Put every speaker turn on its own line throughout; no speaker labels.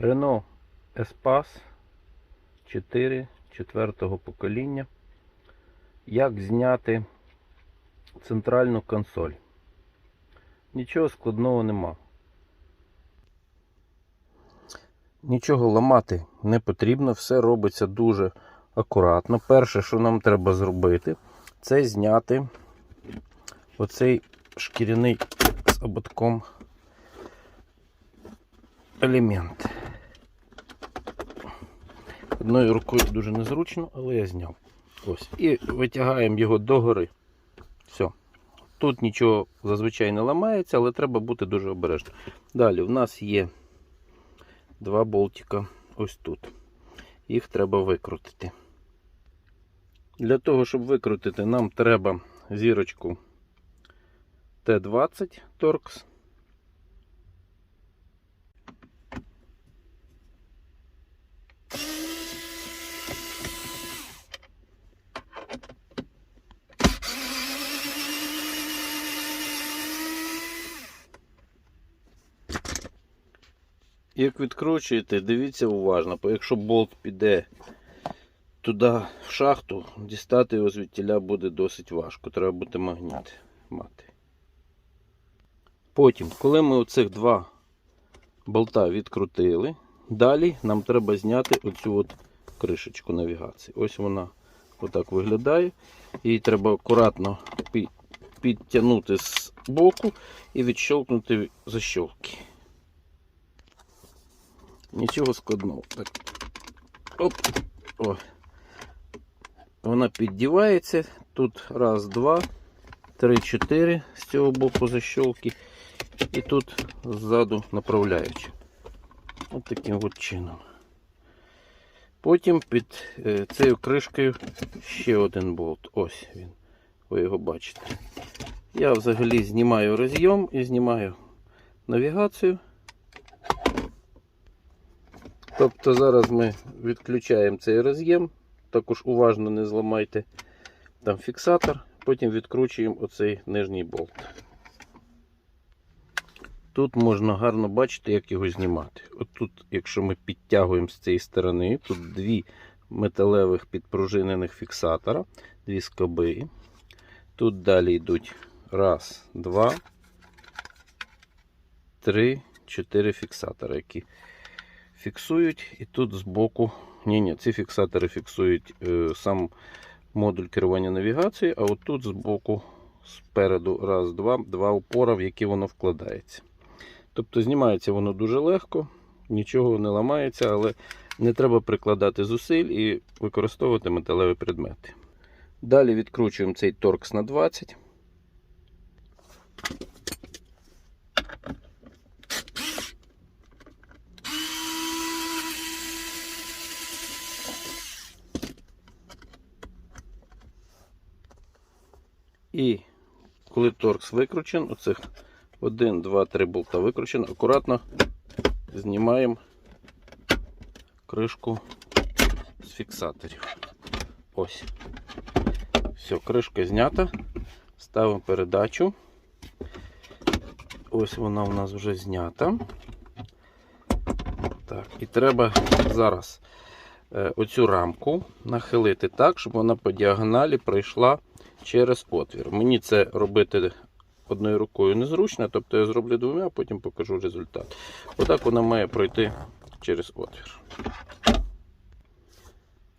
Renault Espace 4 четвертого покоління. Як зняти центральну консоль? Нічого складного нема. Нічого ламати не потрібно, все робиться дуже акуратно. Перше, що нам треба зробити, це зняти оцей шкіряний з ободком елемент. Одною рукою дуже незручно, але я зняв. Ось. І витягаємо його догори. Все. Тут нічого зазвичай не ламається, але треба бути дуже обережним. Далі в нас є два болтика ось тут. Їх треба викрутити. Для того, щоб викрутити, нам треба зірочку Т20 Torx. Як відкручуєте, дивіться уважно, якщо болт піде туди в шахту, дістати його звідтіля буде досить важко. Треба бути магніт мати. Потім, коли ми оцих два болта відкрутили, далі нам треба зняти оцю от кришечку навігації. Ось вона отак виглядає. Її треба акуратно підтягнути з боку і відщолкнути защолки. Нічого складного. Так. Оп. О. Вона піддівається. Тут раз, два, три, чотири з цього боку защолки. І тут ззаду направляючи. Ось таким от чином. Потім під е, цією кришкою ще один болт. Ось він. Ви його бачите. Я взагалі знімаю розйом і знімаю навігацію. Тобто зараз ми відключаємо цей роз'єм, також уважно не зламайте там фіксатор, потім відкручуємо оцей нижній болт. Тут можна гарно бачити, як його знімати. От тут, якщо ми підтягуємо з цієї сторони, тут дві металевих підпружинених фіксатора, дві скоби. Тут далі йдуть раз, два, три, чотири фіксатори, які фіксують, і тут збоку. Ні, ні, ці фіксатори фіксують е, сам модуль керування навігацією, а от тут збоку, спереду, раз, два, два опора, в які воно вкладається. Тобто знімається воно дуже легко, нічого не ламається, але не треба прикладати зусиль і використовувати металеві предмети. Далі відкручуємо цей торкс на 20. І коли торкс викручен, оцих 1, 2, 3 болта викручено, акуратно знімаємо кришку з фіксаторів. Ось. Все, кришка знята. Ставимо передачу. Ось вона у нас вже знята. Так, і треба зараз оцю рамку нахилити так, щоб вона по діагоналі пройшла через отвір. Мені це робити одною рукою незручно, тобто я зроблю двома, а потім покажу результат. Отак вона має пройти через отвір.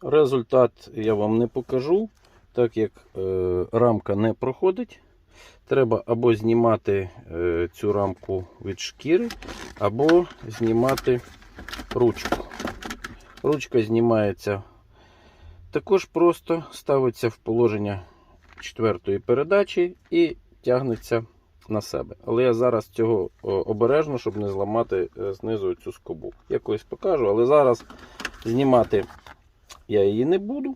Результат я вам не покажу, так як е, рамка не проходить. Треба або знімати е, цю рамку від шкіри, або знімати ручку. Ручка знімається також просто, ставиться в положення четвертої передачі і тягнеться на себе. Але я зараз цього обережно, щоб не зламати е, знизу цю скобу. Я колись покажу, але зараз знімати я її не буду.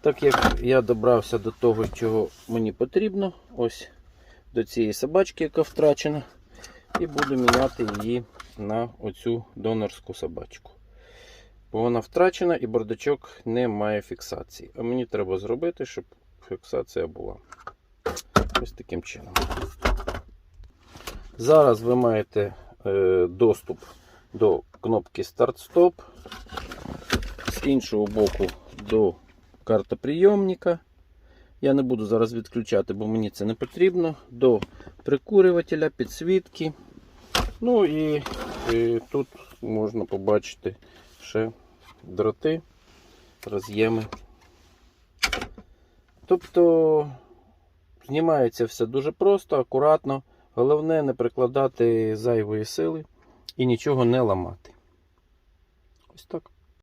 Так як я добрався до того, чого мені потрібно, ось до цієї собачки, яка втрачена, і буду міняти її на оцю донорську собачку. Бо вона втрачена і бардачок не має фіксації. А мені треба зробити, щоб фіксація була. Ось таким чином. Зараз ви маєте е, доступ до кнопки старт-стоп. З іншого боку до картоприйомника. Я не буду зараз відключати, бо мені це не потрібно. До прикурювателя, підсвітки. Ну і, і тут можна побачити ще дроти, роз'єми. Тобто знімається все дуже просто, акуратно. Головне не прикладати зайвої сили і нічого не ламати. Ось так.